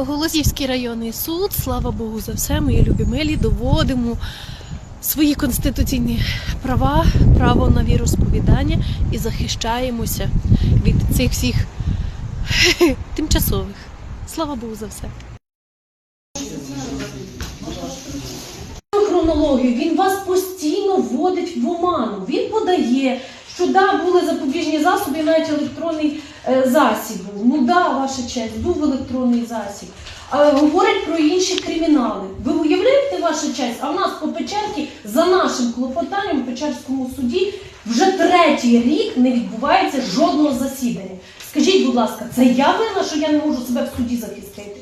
Голосівський районний суд, слава Богу за все, мої любі милі, доводимо свої конституційні права, право на віросповідання і захищаємося від цих всіх тимчасових. Слава Богу за все. хронологію, він вас постійно вводить в оману. Він подає, що да, були запобіжні засоби, навіть електронний засіб був. Ну да, ваша честь, був електронний засіб. Говорять про інші кримінали. Ви уявляєте ваша честь? А в нас по Печерці за нашим клопотанням в Печерському суді вже третій рік не відбувається жодного засідання. Скажіть, будь ласка, це я винна, що я не можу себе в суді захистити?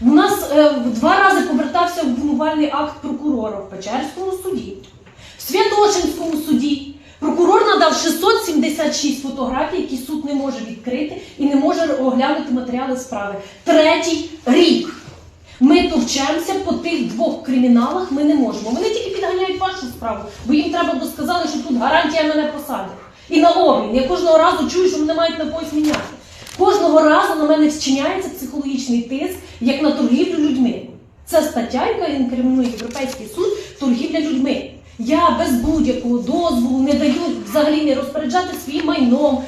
У нас е, два рази повертався обвинувальний акт прокурора в Печерському суді. В Святошинському суді прокурор надав 676 фотографій, які суд не може відкрити і не може оглянути матеріали справи. Третій рік. Ми товчемося по тих двох криміналах, ми не можемо. Вони тільки підганяють вашу справу, бо їм треба, бо сказали, що тут гарантія мене посадять. І на обмін. Я кожного разу чую, що мене мають на когось міняти. Кожного разу на мене вчиняється психологічний тиск, як на торгівлю людьми. Це стаття, яка інкримінує Європейський суд торгівля людьми. Я без будь-якого дозволу не даю взагалі не розпоряджати своїм майном,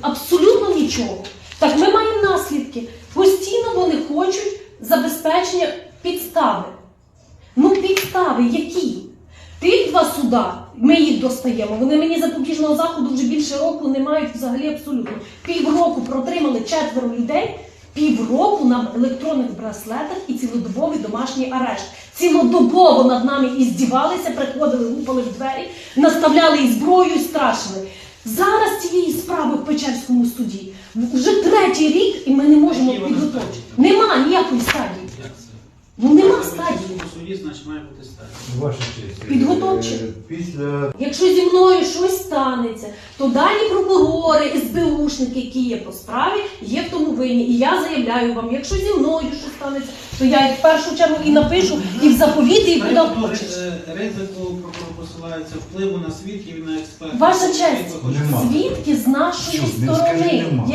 абсолютно нічого. Так ми маємо наслідки. Постійно вони хочуть забезпечення підстави. Ну, підстави які? Тих два суда, ми їх достаємо. Вони мені запобіжного заходу вже більше року не мають взагалі абсолютно. Півроку протримали четверо людей, півроку на електронних браслетах і цілодобовий домашній арешт. Цілодобово над нами і здівалися, приходили, лупали в двері, наставляли і зброю, і страшили. Зараз цієї справи в Печерському суді вже третій рік, і ми не можемо підготовити. Нема ніякої стадії. Ну нема стадії. Суді, значить, має бути стадія. Ваша честь. Підготовче. е, Після Якщо зі мною щось станеться, то дані прокурори, СБУшники, які є по справі, є в тому винні. І я заявляю вам, якщо зі мною щось станеться, то я їх в першу чергу і напишу, і в заповіті, і куди Приводу хочеш. е, ризику прокурор посилається впливу на свідків і на експертів. Ваша честь, Нема. Свідки з нашої Що, не скажи, сторони, нема.